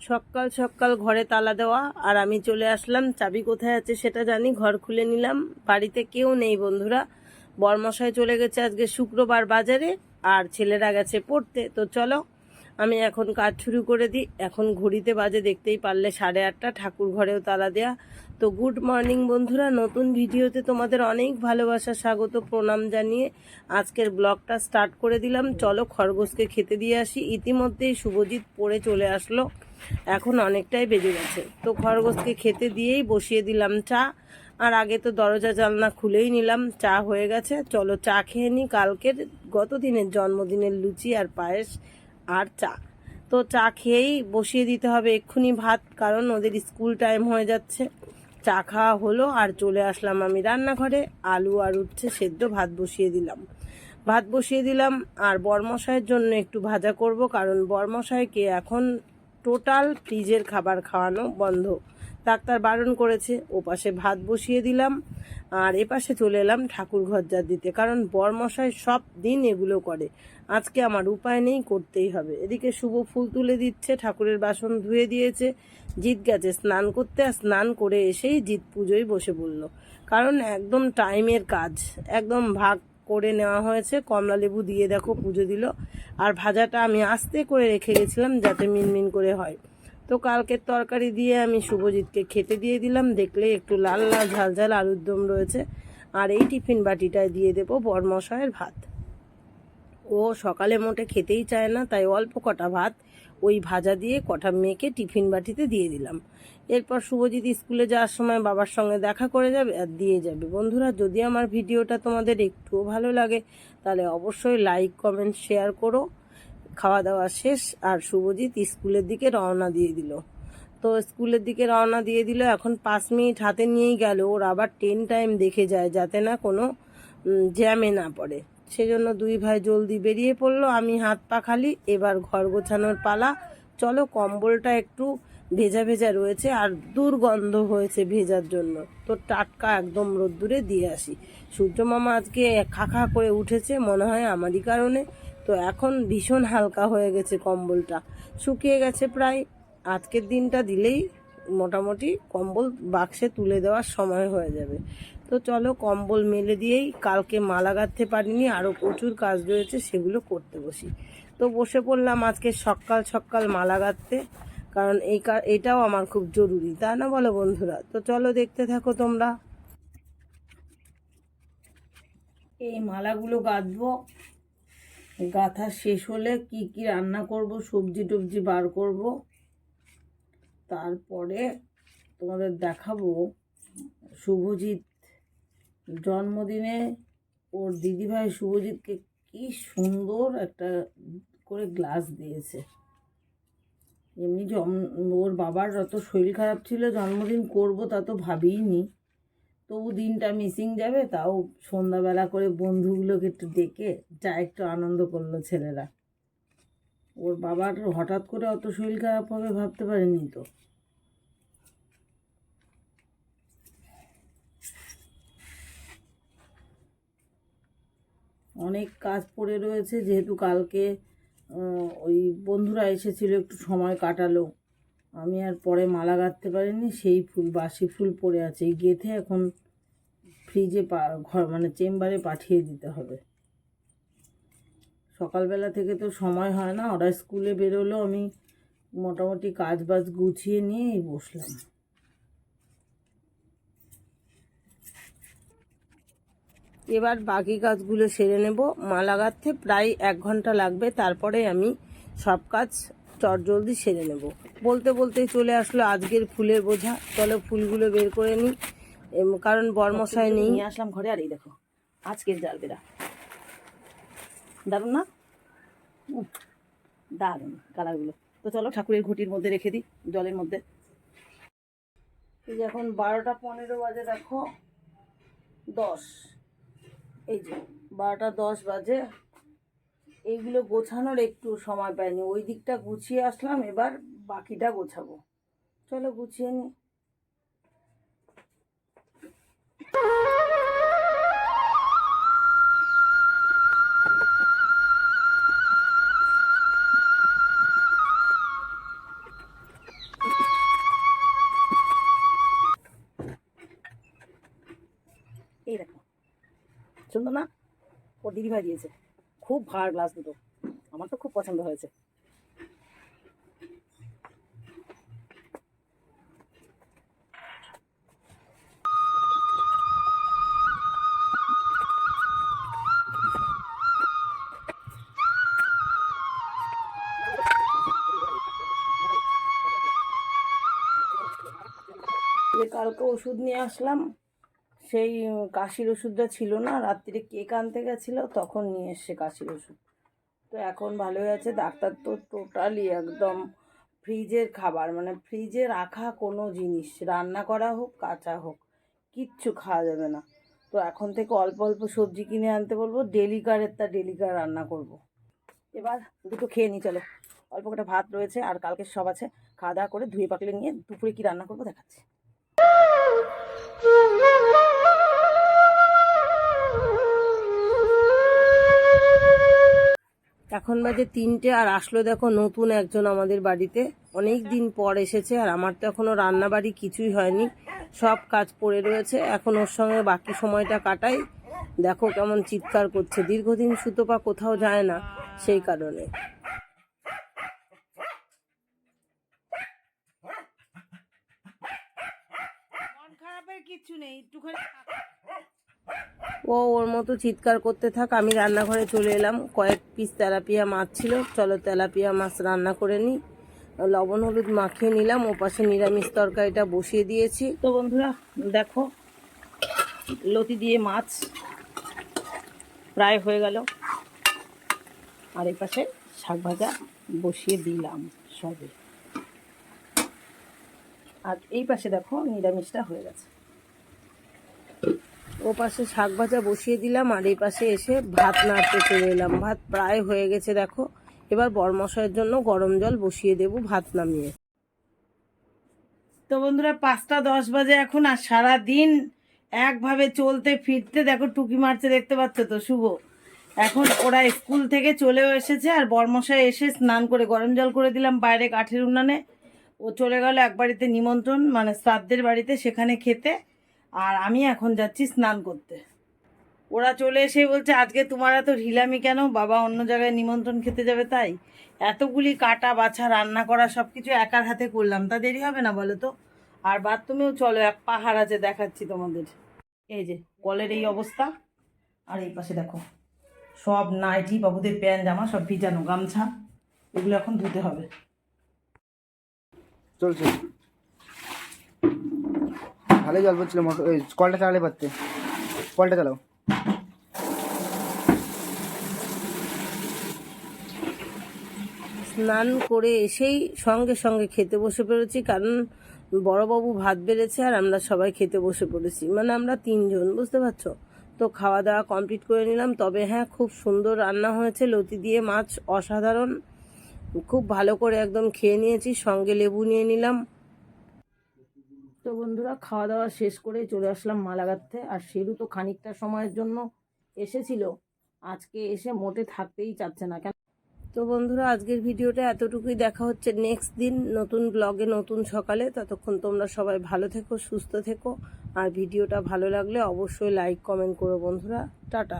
সকাল সকাল ঘরে তালা দেওয়া, আর আমি চলে আসলাম। চাবি কোথায় আছে সেটা জানি, ঘর খুলে নিলাম। বাড়িতে কেউ নেই বন্ধুরা। বরমশাই চলে গেছে আজকে শুক্রবার বাজারে, আর ছেলেরা গেছে পড়তে। তো চলো, আমি এখন কাজ শুরু করে দিই। এখন ঘড়িতে বাজে দেখতেই পারলে সাড়ে আটটা, ঠাকুর ঘরেও তালা দেয়া। তো গুড মর্নিং বন্ধুরা, নতুন ভিডিওতে তোমাদের অনেক ভালোবাসা, স্বাগত, প্রণাম জানিয়ে আজকের ব্লগটা স্টার্ট করে দিলাম। চলো খরগোশকে খেতে দিয়ে আসি। ইতিমধ্যেই শুভজিৎ পড়ে চলে আসলো। এখন অনেকটাই বেজে গেছে। তো খরগোশকে খেতে দিয়েই বসিয়ে দিলাম চা। আর আগে তো দরজা জানলা খুলেই নিলাম। চা হয়ে গেছে। চলো চা খেয়ে নিই কালকের গত দিনের জন্মদিনের লুচি আর পায়েস আর চা। তো চা খেয়েই বসিয়ে দিতে হবে এক্ষুনি ভাত, কারণ ওদের স্কুল টাইম হয়ে যাচ্ছে। চা খাওয়া হলো আর চলে আসলাম আমি রান্নাঘরে। আলু আর উচ্ছে সেদ্ধ ভাত বসিয়ে দিলাম। ভাত বসিয়ে দিলাম। আর বরমশাইয়ের জন্য একটু ভাজা করব, কারণ বরমশাইকে এখন টোটাল ফ্রিজের খাবার খাওয়ানো বন্ধ। ডাক্তার বারণ করেছে, ওপাশে ভাত বসিয়ে দিলাম, আর এপাশে চলে এলাম ঠাকুর ঘর যা দিতে, কারণ বরমশাই সব দিন এগুলো করে। আজকে আমার উপায় নেই, করতেই হবে। এদিকে শুভ ফুল তুলে দিচ্ছে, ঠাকুরের বাসন ধুয়ে দিয়েছে জিৎ গেছে স্নান করতে, আর স্নান করে এসেই জিৎ পুজোয় বসে পড়ল। কারণ একদম টাইমের কাজ, একদম ভাগ করে নেওয়া হয়েছে কমলা লেবু দিয়ে দেখো পুজো দিল। আর ভাজাটা আমি আস্তে করে রেখে গেছিলাম যাতে মিনমিন করে হয়। তো কালকের তরকারি দিয়ে আমি শুভজিৎকে খেতে দিয়ে দিলাম। দেখলে একটু লাল লাল ঝাল ঝাল আলুর দম রয়েছে। আর এই টিফিন বাটিটায় দিয়ে দেবো বরমশায়ের ভাত। ও সকালে মোটে খেতেই চায় না, তাই অল্প কটা ভাত ওই ভাজা দিয়ে কটা মেয়েকে টিফিন বাটিতে দিয়ে দিলাম। এরপর শুভজিৎ স্কুলে যাওয়ার সময় বাবার সঙ্গে দেখা করে যাবে আর দিয়ে যাবে। বন্ধুরা, যদি আমার ভিডিওটা তোমাদের একটুও ভালো লাগে, তাহলে অবশ্যই লাইক, কমেন্ট, শেয়ার করো। খাওয়া দাওয়া শেষ আর শুভজিৎ স্কুলের দিকে রওনা দিয়ে দিল। তো স্কুলের দিকে রওনা দিয়ে দিল, এখন পাঁচ মিনিট হাতে নিয়েই গেল। ওর আবার টেন টাইম দেখে যায়, যাতে না কোনো জ্যামে না পড়ে। সেজন্য দুই ভাই জলদি বেরিয়ে পড়ল। আমি হাত পা খালি, এবার ঘর গোছানোর পালা। চলো, কম্বলটা একটু ভেজা ভেজা রয়েছে আর দুর্গন্ধ হয়েছে ভেজার জন্য। তো টাটকা একদম রোদ্দুরে দিয়ে আসি। সূর্য মামা আজকে খা খা করে উঠেছে, মনে হয় আমারই কারণে। তো এখন ভীষণ হালকা হয়ে গেছে কম্বলটা। শুকিয়ে গেছে প্রায়। আজকের দিনটা দিলেই মোটামুটি কম্বল বাক্সে তুলে দেওয়ার সময় হয়ে যাবে। তো চলো কম্বল মেলে দিয়েই কালকে মালা গাঁথতে পারিনি আরও প্রচুর কাজ রয়েছে, সেগুলো করতে বসি। তো বসে পড়লাম আজকে সকাল সকাল মালা গাঁথতে, কারণ এই এটাও আমার খুব জরুরি তা না বলো বন্ধুরা? তো চলো দেখতে থাকো তোমরা। এই মালাগুলো গাঁথবো। গাঁথা শেষ হলে কি কি রান্না করব, সবজি টবজি বার করব। তারপরে তোমাদের দেখাবো শুভজিৎ জন্মদিনে ওর দিদিভাই শুভজিৎকে কি সুন্দর একটা করে গ্লাস দিয়েছে। এমনি জন্ম ওর বাবার যত শরীর খারাপ ছিল, জন্মদিন করব তা তো ভাবিনি তবু দিনটা মিসিং যাবে, তাও সন্ধ্যাবেলা করে বন্ধুগুলোকে একটু ডেকে যা একটু আনন্দ করল ছেলেরা। ওর বাবার হঠাৎ করে অত শরীর খারাপ হবে ভাবতে পারিনি তো। অনেক কাজ পড়ে রয়েছে, যেহেতু কালকে ওই বন্ধুরা এসেছিল, একটু সময় কাটালো। আমি আর পরে মালা গাঁথতে পারিনি, সেই ফুল, বাসি ফুল পড়ে আছে। এই গেথে এখন ফ্রিজে ঘর মানে চেম্বারে পাঠিয়ে দিতে হবে। সকালবেলা থেকে তো সময় হয় না, ওরা স্কুলে বেরোলো, আমি মোটামুটি কাজ বাজ গুছিয়ে নিয়েই বসলাম। এবার বাকি কাজগুলো সেরে নেব। মালা গাঁথতে প্রায় এক ঘণ্টা লাগবে, তারপরে আমি সব কাজ চটজলদি সেরে নেব। বলতে বলতেই চলে আসলো আজকের ফুলের বোঝা। চলো ফুলগুলো বের করে নিই। কারণ বর্মশাই নেই। আসলাম ঘরে, আর এই দেখো, আজকের জাল বেরা দারুণ না? দারুণ কালারগুলো। তো চলো ঠাকুরের ঘটির মধ্যে রেখে দিই, জলের মধ্যে। এখন বারোটা পনেরো বাজে, দেখো, দশ। এই যে বারোটা দশ বাজে। এইগুলো গোছানোর একটু সময় পাইনি। ওই দিকটা গুছিয়ে আসলাম, এবার বাকিটা গোছাবো। চলো গুছিয়ে নিই পছন্দ না, ও দিদি ভাই দিয়েছে। খুব ভার গ্লাস দুটো। আমার তো খুব পছন্দ হয়েছে। কালকে ওষুধ নিয়ে আসলাম সেই কাশির ওষুধটা ছিল না, রাত্রিরে কেক আনতে গেছিল, তখন নিয়ে এসছে কাশির ওষুধ। তো এখন ভালোই আছে, ডাক্তার তো টোটালি একদম ফ্রিজের খাবার মানে ফ্রিজে রাখা কোনো জিনিস, রান্না করা হোক, কাঁচা হোক, কিচ্ছু খাওয়া যাবে না। তো এখন থেকে অল্প অল্প সবজি কিনে আনতে বলব ডেলিকারের তা ডেলিকার রান্না করব। এবার দুটো খেয়ে নিই চলো। অল্প কটা ভাত রয়েছে, আর কালকে সব আছে। খাওয়া দাওয়া করে ধুয়ে পাকলে নিয়ে দুপুরে কি রান্না করব দেখাচ্ছি। এখন বাজে তিনটে আর আসলো দেখো নতুন একজন আমাদের বাড়িতে। অনেক দিন পর এসেছে আর আমার তো এখনও রান্না বাড়ি কিছুই হয়নি। সব কাজ পড়ে রয়েছে। এখন ওর সঙ্গে বাকি সময়টা কাটাই। দেখো কেমন চিৎকার করছে। দীর্ঘদিন সুতোপা কোথাও যায় না সেই কারণে। কিচ্ছু নেই, একটুখানি ও ওর মতো চিৎকার করতে থাক, আমি রান্নাঘরে চলে এলাম। কয়েক পিস তেলাপিয়া মাছ ছিল। চলো তেলাপিয়া মাছ রান্না করে নিই। লবণ, হলুদ মাখিয়ে নিলাম। ও পাশে নিরামিষ তরকারিটা বসিয়ে দিয়েছি। তো বন্ধুরা, দেখো, লতি দিয়ে মাছ প্রায় হয়ে গেল। আর এই পাশে শাক ভাজা বসিয়ে দিলাম সবে। আর এই পাশে দেখো, নিরামিষটা হয়ে গেছে। ও পাশে শাক ভাজা বসিয়ে দিলাম আর এই পাশে এসে ভাত নাড়তে চলে এলাম। ভাত প্রায় হয়ে গেছে, দেখো। এবার বরমশাইয়ের জন্য গরম জল বসিয়ে দেব ভাত নামিয়ে। তো বন্ধুরা, পাঁচটা দশ বাজে এখন আর সারা দিন একভাবে চলতে ফিরতে দেখো টুকি মারছে, দেখতে পাচ্ছ তো? শুভ। এখন ওরা স্কুল থেকে চলেও এসেছে আর বর্মশাই এসে স্নান করে গরম জল করে দিলাম বাইরে কাঠের উনানে। ও চলে গেল এক বাড়িতে নিমন্ত্রণ মানে শ্রাদ্ধের বাড়িতে সেখানে খেতে। আর আমি এখন যাচ্ছি স্নান করতে। ওরা চলে এসে বলছে, আজকে তোমার এত ঢিলামি কেন? বাবা অন্য জায়গায় নিমন্ত্রণ খেতে যাবে তাই। এতগুলি কাটা, বাছা, রান্না করা সব কিছু একার হাতে করলাম। তা দেরি হবে না বলো তো? আর বাথরুমেও চলো, এক পাহাড় আছে, দেখাচ্ছি তোমাদের। এই যে, কলের এই অবস্থা। আর এই পাশে দেখো, সব নাইটি, বাবুদের প্যান্ট, জামা, সব ভিজানো গামছা। এগুলো এখন ধুতে হবে। চলছে। ভালোই জল পড়ছিল, মোটর, ওই কলটা চালালে পারতে। কলটা চালাও। স্নান করে এসেই সঙ্গে সঙ্গে খেতে বসে পড়েছি, কারণ বড়বাবু ভাত বেড়েছে আর আমরা সবাই খেতে বসে পড়েছি। মানে আমরা তিনজন, বুঝতে পারছ? তো খাওয়া দাওয়া কমপ্লিট করে নিলাম। তবে হ্যাঁ খুব সুন্দর রান্না হয়েছে, লতি দিয়ে মাছ অসাধারণ। খুব ভালো করে একদম খেয়ে নিয়েছি, সঙ্গে লেবু নিয়ে নিলাম। তো বন্ধুরা খাওয়া দাওয়া শেষ করে চলে আসলাম মালাগাতে আর সেরু তো খানিকটা সময়ের জন্য এসেছিল। আজকে এসে মোটে থাকতেই চাচ্ছে না। কেন তো বন্ধুরা, আজকের ভিডিওটা এতটুকুই। দেখা হচ্ছে নেক্সট দিন নতুন ব্লগে নতুন সকালে। ততক্ষণ তোমরা সবাই ভালো থেকো, সুস্থ থেকো। আর ভিডিওটা ভালো লাগলে অবশ্যই লাইক কমেন্ট করো বন্ধুরা। টাটা।